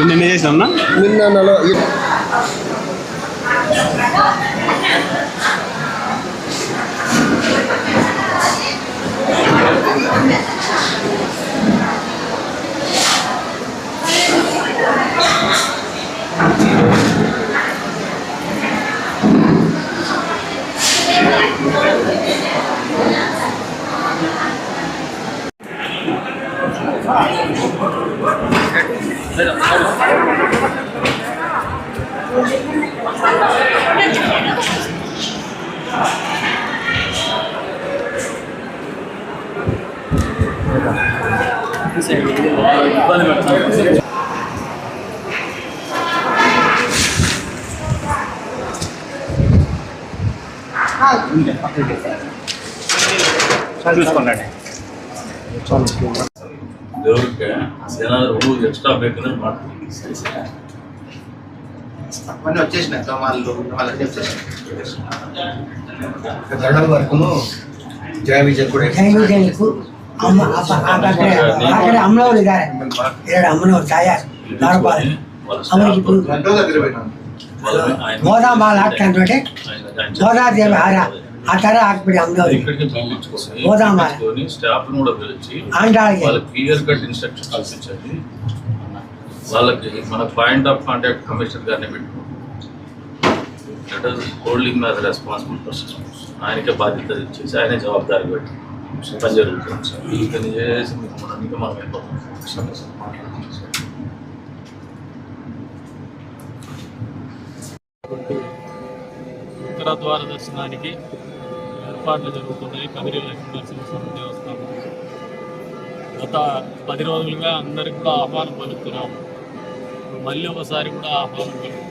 నిన్న చేసినా నిన్న నెల చూసుకోండి ದೇವ್ರಿಗೆ ಏನಾದರೂ ಎಕ್ಸ್ಟ್ರಾ ಬೇಕಂದ್ರೆ ಮಾಡ್ತೀವಿ మొన్న వచ్చేసినాయి వాళ్ళు వాళ్ళకి వచ్చేసినాయి గరుడ వరకును జయ విజయ్ కూడా ಜೈವಿಜಯಕ್ಕೂ ಅಮ್ಮ ಅಪ್ಪ ಆ ಕಡೆ ಆ ಕಡೆ ಅಮ್ಮನವ್ರು ಇದ್ದಾರೆ ಎರಡು ಅಮ್ಮನವ್ರು ತಾಯಾರು ಧಾರವಾಡ ಅವ್ರಿಗೆ ఇప్పుడు గంటల దగ్గర పోయినాం గోదామాల ಹಾಕ್ಕೊಂಡ್ಬಿಟ್ಟೆ గోదాదేవి హార ఆ ತರ ಹಾಕ್ಬಿಡಿ ಅಮ್ಮನವ್ರಿಗೆ ఇక్కడికి పంపించుకొని గోదామాల. పంపించుకొని స్టాఫ్ కూడా పిలిచి ఆండాళ్ళకి వాళ్ళకి క్లియర్ కట్ ఇన్స్ట్రక్షన్ కల్పించండి వాళ్ళకి మన పాయింట్ ఆఫ్ కాంటాక్ట్ కమిషనర్ గారిని పెట్టుకుంటాం let us holding as responsible person ఆయనకే బాధ్యత ఇచ్చేసి ఆయనే జవాబుదారి పెట్టి పని జరుగుతుంది సార్ ఇతను చేసి మీకు మనం ఇంకా మనం అయిపోతాం సరే సార్ మాట్లాడుతున్నాం సార్ ఉత్తర ద్వార దర్శనానికి ఏర్పాట్లు జరుగుతున్నాయి. కదిరి లక్ష్మీనరసింహస్వామి దేవస్థానం. గత పది రోజులుగా అందరికి కూడా ఆహ్వానం పలుకుతున్నాం. మళ్ళీ ఒకసారి కూడా ఆహ్వానం పలుకుతున్నాం.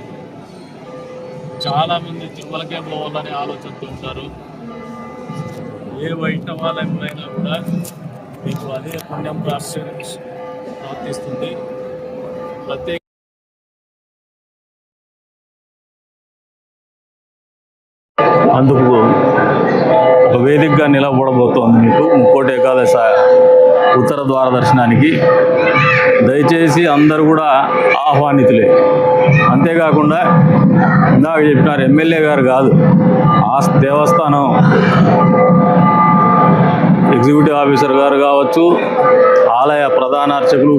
చాలామంది తిరుమలకే పోవాలనే ఆలోచనతో ఉంటారు. ఏ వైష్ణవాలయంలో కూడా మీకు అదే పుణ్యం ప్రాప్తి ప్రాప్తిస్తుంది. ప్రత్యేక అందుకు ఒక వేదికగా నిలబడబోతోంది మీకు. ముక్కోటి ఏకాదశ ఉత్తర ద్వార దర్శనానికి. దయచేసి అందరూ కూడా ఆహ్వానితులే. అంతేకాకుండా ఇందాక చెప్పినారు ఎమ్మెల్యే గారు కాదు ఆ దేవస్థానం ఎగ్జిక్యూటివ్ ఆఫీసర్ గారు కావచ్చు ఆలయ ప్రధాన అర్చకులు